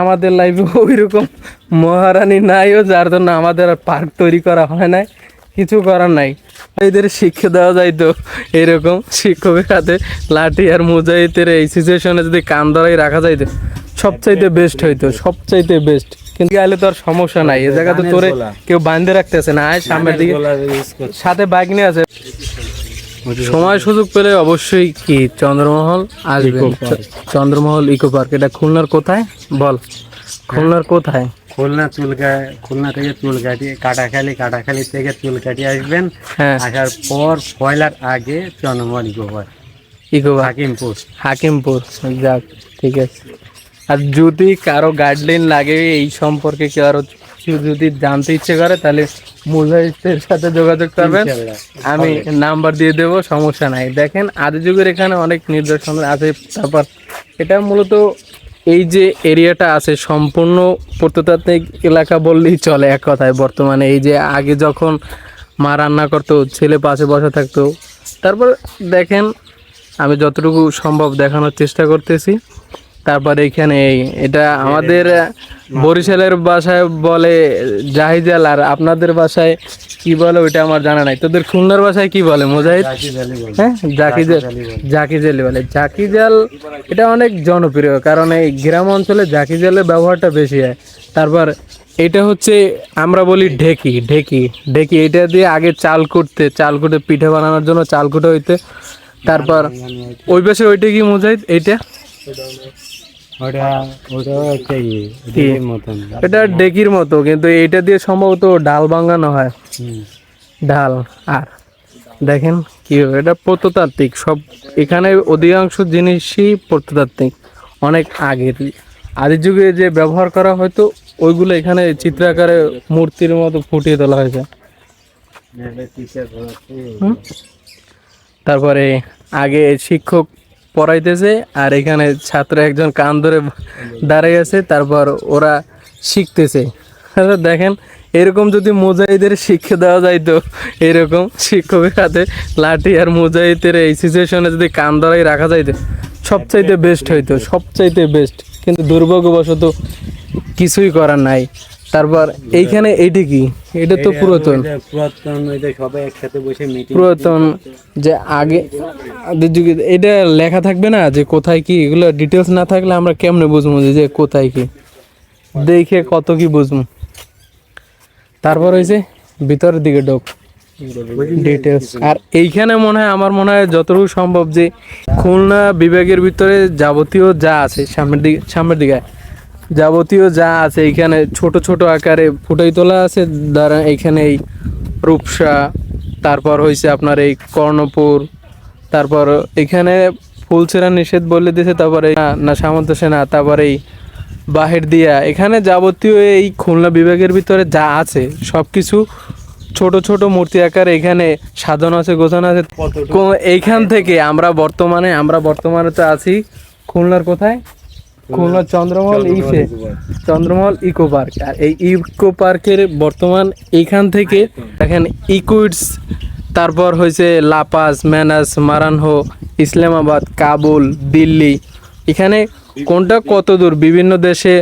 আমাদের লাইফে ওই রকম মহারানী নাইও যার জন্য আমাদের আর পার্ক তৈরি করা হয় নাই কিছু করার নাই। এদের শিক্ষা দেওয়া যাইতো এরকম শিক্ষকের হাতে লাঠি আর মুজাহিদের এই সিচুয়েশনে যদি কান ধরাই রাখা যাইতো সবচাইতে বেস্ট হইতো সবচাইতে বেস্ট কিন্তু গেলে তো আর সমস্যা নাই এ জায়গা তো তোরে কেউ বাঁধে রাখতেছে না আয় সামনের দিকে। সাথে বাইক নিয়ে আছে। সময় সুযোগ পেলে অবশ্যই কি চন্দ্রমহল আসবে চন্দ্রমহল ইকো পার্ক। এটা খুলনার কোথায়? বল। খুলনার কোথায়? খুলনা চুলকা খুলনা থেকে চুলকাটি কাটাখালি কাটাখালি থেকে চুলকাটি আসবেন। হ্যাঁ। আসার পর পয়লার আগে চন্দ্রমণি গোবর eco park. Eco Hakimpur. Hakimpur. যাক ঠিক আছে। আর যদি কারও গাইডলাইন লাগে এই সম্পর্কে কেউ আরও কেউ যদি জানতে ইচ্ছে করে তাহলে মুজাহিদের সাথে যোগাযোগ করবেন। আমি নাম্বার দিয়ে দেব সমস্যা নাই। দেখেন আদি যুগের এখানে অনেক নিদর্শন আছে তারপর এটা মূলত এই যে এরিয়াটা আছে সম্পূর্ণ প্রত্নতাত্ত্বিক এলাকা বললেই চলে এক কথায়। বর্তমানে এই যে আগে যখন মা রান্না করতো ছেলে পাশে বসা থাকতো তারপর দেখেন আমি যতটুকু সম্ভব দেখানোর চেষ্টা করতেছি। তারপর এখানে এটা আমাদের বরিশালের বাসায় বলে জাহিজাল, আর আপনাদের বাসায় কি বলে ওইটা আমার জানা নাই। তোদের খুলনার বাসায় কি বলে, মোজাহিদ। হ্যাঁ জাকিজাল জাকিজালি বলে। জাকিজাল, এটা অনেক জনপ্রিয়, কারণ এই গ্রাম অঞ্চলে জাকিজালের ব্যবহারটা বেশি হয়। তারপর এটা হচ্ছে, আমরা বলি ঢেকি ঢেকি। ঢেকি, এটা দিয়ে আগে চাল কুটতে, চাল কুটে পিঠে বানানোর জন্য চাল কুটে হইতে। তারপর ওই পাশে ওইটা কি মুজাহিদ? এইটা? ওটা ওটাও একটা ইয়ে মতন। এটা ডেকির মতো কিন্তু এইটা দিয়ে সম্ভবত ডাল বাঙ্গানো হয়। ডাল আর দেখেন কি এটা প্রত্নতাত্ত্বিক সব এখানে অধিকাংশ জিনিসই প্রত্নতাত্ত্বিক অনেক আগের। আদি যুগে যে ব্যবহার করা হয়তো ওইগুলো এখানে চিত্রাকারে মূর্তির মতো ফুটিয়ে তোলা হয়েছে? তারপরে আগে শিক্ষক পড়াইতেছে আর এখানে ছাত্র একজন কান ধরে দাঁড়িয়ে আছে তারপর ওরা শিখতেছে। আচ্ছা, দেখেন এরকম যদি মুজাহিদের শিক্ষা দেওয়া যাইতো এরকম শিক্ষকের হাতে লাঠি আর মুজাহিদের এই সিচুয়েশনে যদি কান ধরাই রাখা যাইতো সবচাইতে বেস্ট হইতো সবচাইতে বেস্ট কিন্তু দুর্ভাগ্যবশত কিছুই করার নাই। তারপর এইখানে এইটি কি? এটা তো পুরাতন। পুরাতন ওইটা সবাই একসাথে বসে মিটিং পুরাতন যে আগে যুগে এটা লেখা থাকবে না যে কোথায় কি এগুলো ডিটেলস না থাকলে আমরা কেমনে বুঝব যে কোথায় কি? দেখে কত কি বুঝব। তারপর হয়েছে ভিতরের দিকে ঢোক। ডিটেলস আর এইখানে মনে হয় আমার মনে হয় যতটুকু সম্ভব যে খুলনা বিভাগের ভিতরে যাবতীয় যা আছে সামনের দিকে সামনের দিকে। যাবতীয় যা আছে এখানে ছোট ছোট আকারে ফুটাই তোলা আছে। দ্বারা এখানে এই রূপসা তারপর হয়েছে আপনার এই কর্ণপুর তারপর এখানে ফুলছেরা নিষেধ বলে দিয়েছে তারপরে না- না সামন্ত সেনা তারপরে এই বাহির দিয়া। এখানে যাবতীয় এই খুলনা বিভাগের ভিতরে যা আছে সব কিছু ছোট ছোট মূর্তি আকারে এখানে সাজানো আছে গোছানো আছে। এইখান থেকে আমরা বর্তমানে আমরা বর্তমানে তো আছি খুলনার কোথায়? খুলনা চন্দ্রমহল ইসে চন্দ্রমহল ইকো পার্ক আর এই ইকো পার্কের বর্তমান এইখান থেকে দেখেন ইকুইডস তারপর হয়েছে La Paz Manaus Maranhao Islamabad Kabul Delhi. এখানে কোনটা কত দূর? বিভিন্ন দেশে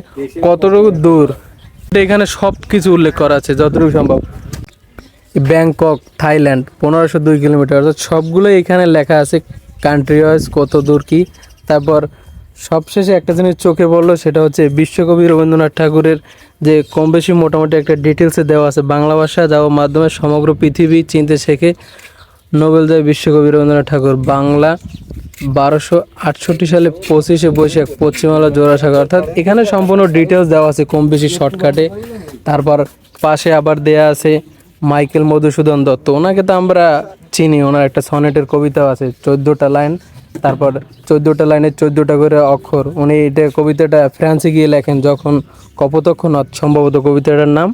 কতটুকু দূর? এখানে সব কিছু উল্লেখ করা আছে যতটুকু সম্ভব। ব্যাংকক থাইল্যান্ড পনেরোশো দুই কিলোমিটার। অর্থাৎ সবগুলো এখানে লেখা আছে কান্ট্রি ওয়াইজ কত দূর কি। তারপর সবশেষে একটা জিনিস চোখে পড়ল, সেটা হচ্ছে বিশ্বকবি রবীন্দ্রনাথ ঠাকুরের যে কম বেশি মোটামুটি একটা ডিটেলসে দেওয়া আছে, বাংলা ভাষা যাওয়ার মাধ্যমে সমগ্র পৃথিবী চিনতে শেখে নোবেল জয় বিশ্বকবি রবীন্দ্রনাথ ঠাকুর। বাংলা বারোশো আটষট্টি সালে পঁচিশে বৈশাখ পশ্চিমবাংলা জোড়াসাগর। অর্থাৎ এখানে সম্পূর্ণ ডিটেলস দেওয়া আছে কম বেশি শর্টকাটে তারপর পাশে আবার দেয়া আছে মাইকেল মধুসূদন দত্ত। ওনাকে তো আমরা চিনি, ওনার একটা সনেটের কবিতাও আছে, চোদ্দোটা লাইন তারপর চোদ্দোটা লাইনে চোদ্দোটা করে অক্ষর। উনি এটা কবিতাটা ফ্রান্সে গিয়ে লেখেন, যখন কপোতক্ষণত সম্ভবত কবিতাটার নাম।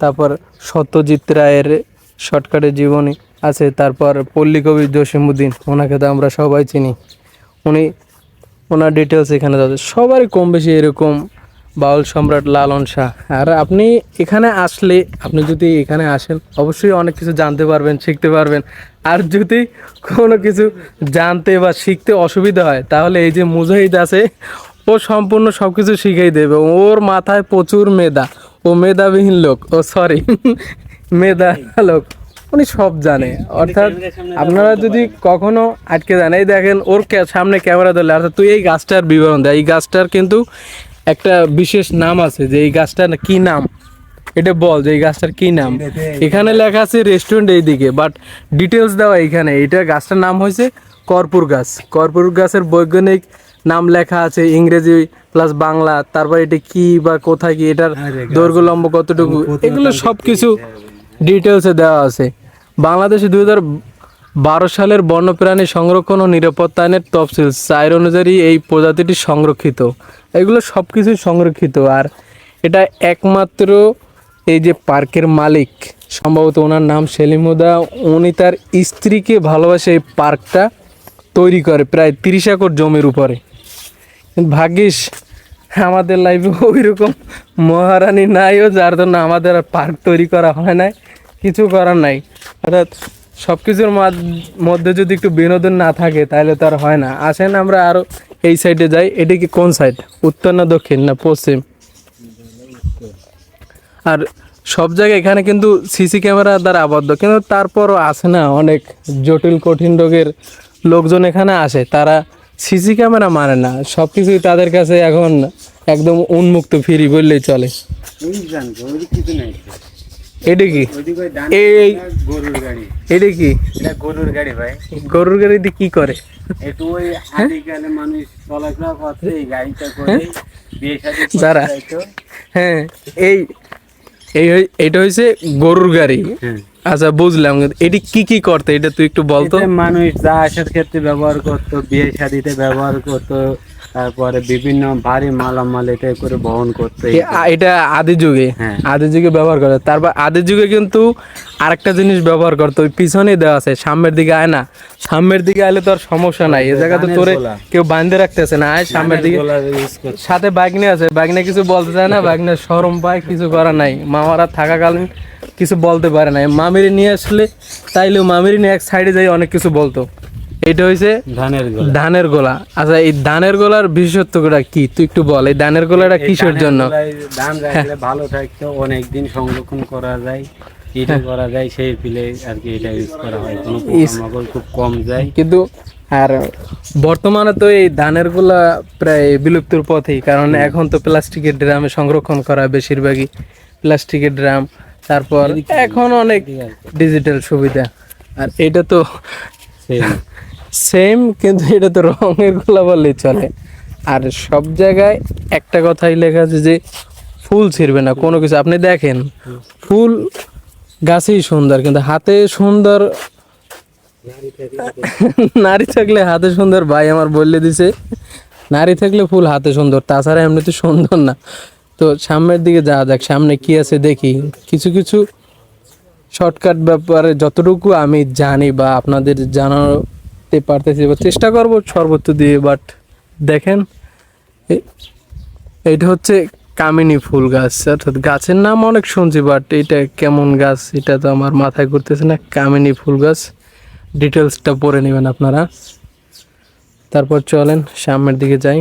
তারপর সত্যজিৎ রায়ের শর্টকাটের জীবনী আছে, তারপর পল্লী কবি জসিমুদ্দিন ওনাকে তো আমরা সবাই চিনি। উনি, ওনার ডিটেলস এখানে যাচ্ছে সবারই কম বেশি এরকম বাউল সম্রাট লালন শাহ। আর আপনি এখানে আসলে, আপনি যদি এখানে আসেন, অবশ্যই অনেক কিছু জানতে পারবেন, শিখতে পারবেন। আর যদি কোনো কিছু জানতে বা শিখতে অসুবিধা হয়, তাহলে এই যে মুজাহিদ আছে, ও সম্পূর্ণ সব কিছু শিখিয়ে দেবে। ওর মাথায় প্রচুর মেধা। ও মেধাবিহীন লোক। ও সরি মেধা লোক। উনি সব জানে। অর্থাৎ আপনারা যদি কখনো আটকে যান, এই দেখেন ওর সামনে ক্যামেরা ধরলে। অর্থাৎ তুই এই গাছটার বিবরণ দেয়। এই গাছটার কিন্তু একটা বিশেষ নাম আছে যে এই গাছটার কি নাম? এটা বল যে এই গাছটার কি নাম? এখানে লেখা আছে রেস্টুরেন্ট এইদিকে বাট ডিটেলস দেওয়া এখানে এটা গাছটার নাম হয়েছে কর্পূর গাছ। কর্পূর গাছের বৈজ্ঞানিক নাম লেখা আছে ইংরেজি প্লাস বাংলা। তারপর এটা কি বা কোথায় কি এটার দৈর্ঘ্য লম্ব কতটুকু এগুলো সব কিছু ডিটেলসে দেওয়া আছে। বাংলাদেশে দুই হাজার বারো সালের বন্যপ্রাণী সংরক্ষণ ও নিরাপত্তা আইনের তফসিল চার অনুযায়ী এই প্রজাতিটি সংরক্ষিত। এগুলো সব কিছুই সংরক্ষিত আর এটা একমাত্র এই যে পার্কের মালিক, সম্ভবত ওনার নাম সেলিমুদা উনি তার স্ত্রীকে ভালোবাসে এই পার্কটা তৈরি করে প্রায় তিরিশ একর জমির উপরে। ভাগ্যিস, আমাদের লাইফে ওই রকম মহারানী নাইও, যার জন্য আমাদের আর পার্ক তৈরি করা হয় নাই, কিছু করার নাই। অর্থাৎ সব কিছুর মধ্যে যদি একটু বিনোদন না থাকে, তাহলে তো আর হয় না। আসেন আমরা আরও এই সাইডে যাই। এটা কি কোন সাইড উত্তর না দক্ষিণ? না পশ্চিম? আর সব জায়গায় এখানে কিন্তু সিসি ক্যামেরা দ্বারা আবদ্ধ। কিন্তু তারপরও আসে না অনেক জটিল, কঠিন রোগের লোকজন এখানে আসে। তারা সিসি ক্যামেরা মানে না। সব কিছুই তাদের কাছে এখন একদম উন্মুক্ত ফ্রি বললেই চলে। এটা কি? এই গরুর গাড়ি। এটা কি? এটা গরুর গাড়ি ভাই। গরুর গাড়িতে কি করে? একটু ওই আদিকালে মানুষ চলাফেরা করতে এই গাড়িটা করে বিয়ে শাদী যারা? হ্যাঁ এই এই এটা হয়েছে গরুর গাড়ি। হ্যাঁ। আচ্ছা বুঝলাম। এটি কি কি করতে? এটা তুই একটু বলতো। মানুষ যা আসার ক্ষেত্রে ব্যবহার করতো বিয়ে শাদিতে ব্যবহার করতো তারপরে বিভিন্ন ভারী মালামাল এটা করে বহন করতো এটা আদি যুগে হ্যাঁ। আদি যুগে ব্যবহার করে। তারপর আদি যুগে কিন্তু আরেকটা জিনিস ব্যবহার করতো ওই পিছনে দেওয়া আছে সামনের দিকে আয় না। সামনের দিকে আইলে তো আর সমস্যা নাই এ জায়গা তো তোরে কেউ বাঁধতে রাখতেছে না আয় সামনের দিকে। সাথে বাইক নিয়ে আছে বাইক নিয়ে কিছু বলতে চায় না বাইক নিয়ে সরম পায় কিছু করার নাই। মামারা থাকাকালীন কিছু বলতে পারে না মামিরি নিয়ে আসলে তাইলেও মামিরি নিয়ে এক সাইডে যাই অনেক কিছু বলতো। এটা হয়েছে ধানের গোলা। ধানের গোলা। আচ্ছা এই ধানের গোলার বিশেষত্বটা কি? তুই একটু বল এই ধানের গোলাটা কিসের জন্য? ধান রাখলে ভালো থাকতো অনেক দিন সংরক্ষণ করা যায় এটা করা যায় সেই ফিলে আর কি এটা ইউজ করা হয় কোনো পোকামাকড় খুব কম যায়। কিন্তু আর বর্তমানে তো এই ধানের গোলা প্রায় বিলুপ্তির পথেই কারণ এখন তো প্লাস্টিকের ড্রামে সংরক্ষণ করা বেশিরভাগই প্লাস্টিকের ড্রাম তারপর এখন অনেক ডিজিটাল সুবিধা। আর এটা তো সেম কিন্তু এটা তো রঙের গোলা বললেই চলে। আর সব জায়গায় একটা কথাই লেখা আছে যে, ফুল ছিঁড়বে না, কোনো কিছু। আপনি দেখেন, ফুল গাছেই সুন্দর, কিন্তু হাতে সুন্দর নারী থাকলে হাতে সুন্দর, ভাই আমার বললে দিছে, নারী থাকলে ফুল হাতে সুন্দর, তাছাড়া এমনিতে সুন্দর না। তো সামনের দিকে যাওয়া যাক, সামনে কি আছে দেখি। কিছু কিছু শর্টকাট ব্যাপারে যতটুকু আমি জানি বা আপনাদের জানাতে পারতেছি বা চেষ্টা করব সর্বোচ্চ দিয়ে বাট দেখেন এটা হচ্ছে কামিনী ফুল গাছ। অর্থাৎ গাছের নাম অনেক শুনছি বাট এটা কেমন গাছ, এটা তো আমার মাথায় ঘুরতেছে না, কামিনী ফুল গাছ। ডিটেলসটা পড়ে নেবেন আপনারা। তারপর চলেন, সামনের দিকে যাই।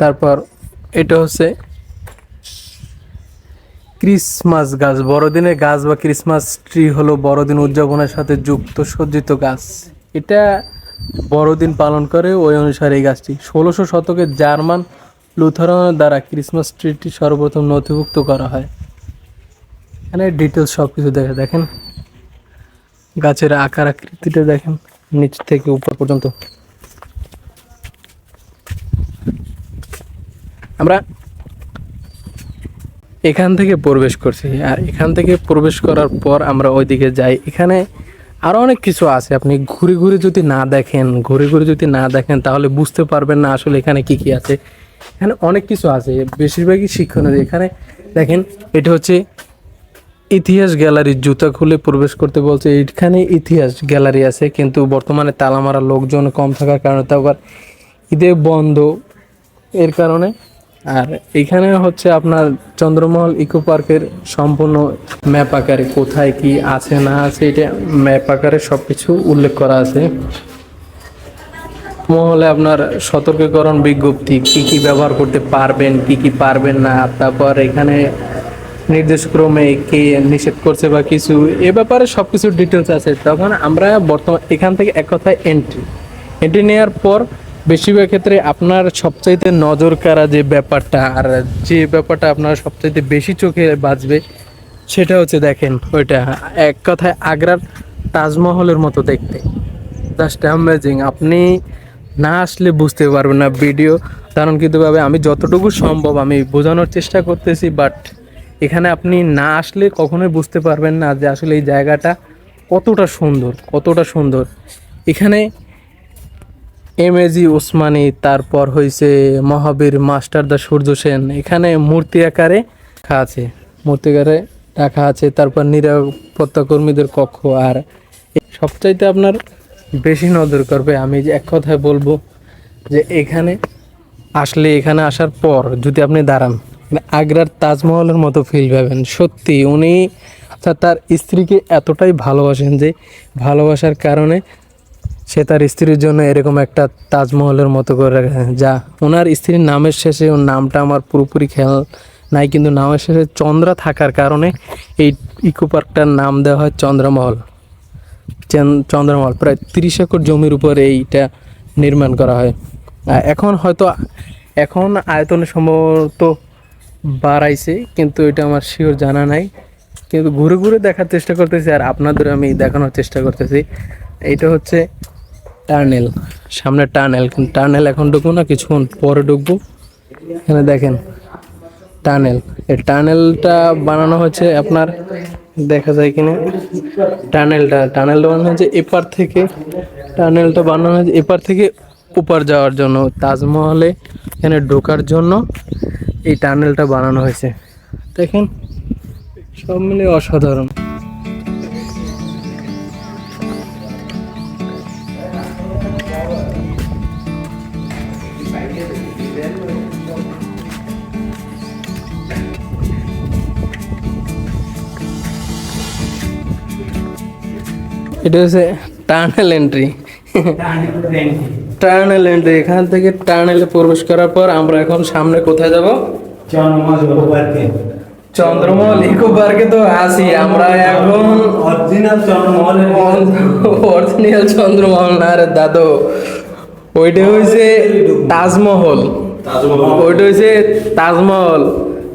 তারপর এটা হচ্ছে ক্রিসমাস গাছ, বড়দিনের গাছ বা ক্রিসমাস ট্রি হলো বড়দিন উদযাপনের সাথে যুক্ত সজ্জিত গাছ। এটা বড়দিন পালন করে ওই অনুসারে এই গাছটি। ষোলোশো শতকে জার্মান লুথারনের দ্বারা ক্রিসমাস ট্রিটি সর্বপ্রথম নথিভুক্ত করা হয়। এখানে ডিটেলস সব কিছু দেখে দেখেন। গাছের আকার আকৃতিটা দেখেন, নিচ থেকে উপর পর্যন্ত। আমরা এখান থেকে প্রবেশ করছি। আর এখান থেকে প্রবেশ করার পর আমরা ওইদিকে যাই। এখানে আরও অনেক কিছু আছে। আপনি ঘুরে ঘুরে যদি না দেখেন, ঘুরে ঘুরে যদি না দেখেন, তাহলে বুঝতে পারবেন না আসলে এখানে কি কি আছে। এখানে অনেক কিছু আছে। বেশিরভাগই শিক্ষণীয়। এখানে দেখেন, এটা হচ্ছে ইতিহাস গ্যালারি। জুতা খুলে প্রবেশ করতে বলছে। এখানে ইতিহাস গ্যালারি আছে, কিন্তু বর্তমানে তালা মারা লোকজন কম থাকার কারণে তাও আবার ঈদে বন্ধ। এর কারণে আর এখানে হচ্ছে আপনার চন্দ্রমহল ইকো পার্কের সম্পূর্ণ ম্যাপ আকারে কোথায় কি আছে না আছে, এটা ম্যাপ আকারে সব কিছু উল্লেখ করা আছে। মহলে আপনার সতর্কীকরণ বিজ্ঞপ্তি, কি কি ব্যবহার করতে পারবেন, কি কি পারবেন না তারপর এখানে নির্দেশক্রমে কে নিষেধ করছে বা কিছু, এ ব্যাপারে সব কিছু ডিটেলস আছে। তখন আমরা বর্তমান, এখান থেকে এক কথায় এন্ট্রি এন্ট্রি নেওয়ার পর বেশিরভাগ ক্ষেত্রে আপনার সবচাইতে নজর কাড়া যে ব্যাপারটা আর যে ব্যাপারটা আপনার সবচাইতে বেশি চোখে বাজবে, সেটা হচ্ছে দেখেন ওইটা এক কথায় আগ্রার তাজমহলের মতো দেখতে। জাস্ট অ্যামেজিং আপনি না আসলে বুঝতে পারবেন না ভিডিও। ভাবে আমি যতটুকু সম্ভব আমি বোঝানোর চেষ্টা করতেছি বাট এখানে আপনি না আসলে কখনোই বুঝতে পারবেন না যে আসলে এই জায়গাটা কতটা সুন্দর কতটা সুন্দর। এখানে এমএজি ওসমানী তারপর হয়েছে মহাবীর মাস্টার দা সূর্য সেন। এখানে মূর্তি আকারে রাখা আছে। মূর্তি আকারে রাখা আছে, তারপর নিরাপত্তা কর্মীদের কক্ষ। আর সবচাইতে আপনার বেশি নজর করবে, আমি যে এক কথায় বলব যে এখানে আসলে, এখানে আসার পর যদি আপনি দাঁড়ান মানে আগ্রার তাজমহলের মতো ফিল পাবেন। সত্যি, উনি অর্থাৎ তার স্ত্রীকে এতটাই ভালোবাসেন যে ভালোবাসার কারণে সে তার স্ত্রীর জন্য এরকম একটা তাজমহলের মতো করে রাখে যা ওনার স্ত্রীর নামের শেষে ওর নামটা আমার পুরোপুরি খেয়াল নাই, কিন্তু নামের শেষে চন্দ্রা থাকার কারণে এই ইকো পার্কটার নাম দেওয়া হয় চন্দ্রমহল। চেন- চন্দ্রমহল, প্রায় তিরিশ একর জমির উপর এইটা নির্মাণ করা হয়। এখন হয়তো, এখন আয়তনে সম্ভবত বাড়াইছে, কিন্তু এটা আমার শিওর জানা নাই। কিন্তু ঘুরে ঘুরে দেখার চেষ্টা করতেছি, আর আপনাদের আমি দেখানোর চেষ্টা করতেছি। এইটা হচ্ছে টার্নেল সামনে টার্নেল কিন্তু টার্নেল এখন ঢুকবো না, কিছুক্ষণ পরে ঢুকবো। এখানে দেখেন, টানেল। এই টানেলটা বানানো হচ্ছে আপনার, দেখা যায় কিনা? টানেলটা টানেলটা বানানো হয়েছে এপার থেকে, টানেলটা বানানো হয়েছে এপার থেকে ওপার যাওয়ার জন্য, তাজমহলে এখানে ঢোকার জন্য এই টানেলটা বানানো হয়েছে। দেখেন, সব মিলে অসাধারণ। এটা হচ্ছে টানেল এন্ট্রি টানেল এন্ট্রি এখান থেকে টানেলে প্রবেশ করার পর আমরা এখন সামনে কোথায় যাব? চন্দ্রমহল ইকো পার্কে তো আসি আমরা এখন অরিজিনাল চন্দ্রমহলের অরিজিনাল চন্দ্রমহল না রে দাদু। ওইটা হয়েছে তাজমহল। ওইটা হয়েছে তাজমহল।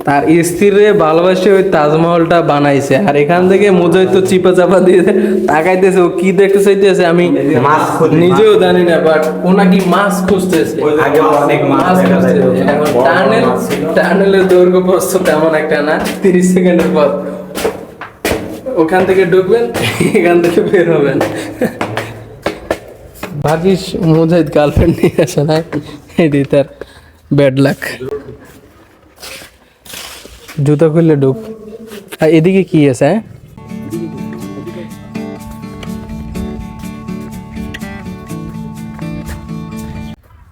তার স্ত্রীরে ভালোবাসে ওই তাজমহলটা বানাইছে। আর এখান থেকে মুজয় তো চিপা চাপা দিয়ে তাকাইতেছে ও কি দেখতে চাইতেছে আমি মাছ নিজেও জানি না বাট ও নাকি মাছ খুঁজতেছে। টানেল টানেলের দৈর্ঘ্য প্রস্থ তেমন একটা না তিরিশ সেকেন্ডের পর। ওখান থেকে ঢুকবেন এখান থেকে বের হবেন। ভাগিস মুজাহিদ গার্লফ্রেন্ড নিয়ে আসে না এটি তার ব্যাড লাক জুতা খুললে ঢুক আর এদিকে কি আছে হ্যাঁ?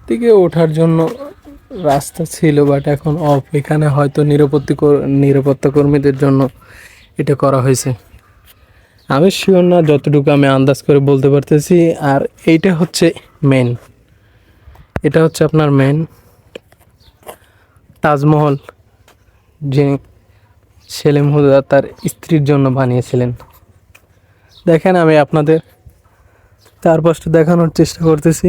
দিকে ওঠার জন্য রাস্তা ছিল বাট এখন অফ এখানে হয়তো নিরাপত্তি নিরাপত্তা কর্মীদের জন্য এটা করা হয়েছে। আমি শিওর না, যতটুকু আমি আন্দাজ করে বলতে পারতেছি। আর এইটা হচ্ছে মেন এটা হচ্ছে আপনার মেন তাজমহল। যে সেলিম হুদা তার স্ত্রীর জন্য বানিয়েছিলেন। দেখেন আমি আপনাদের চারপাশটা দেখানোর চেষ্টা করতেছি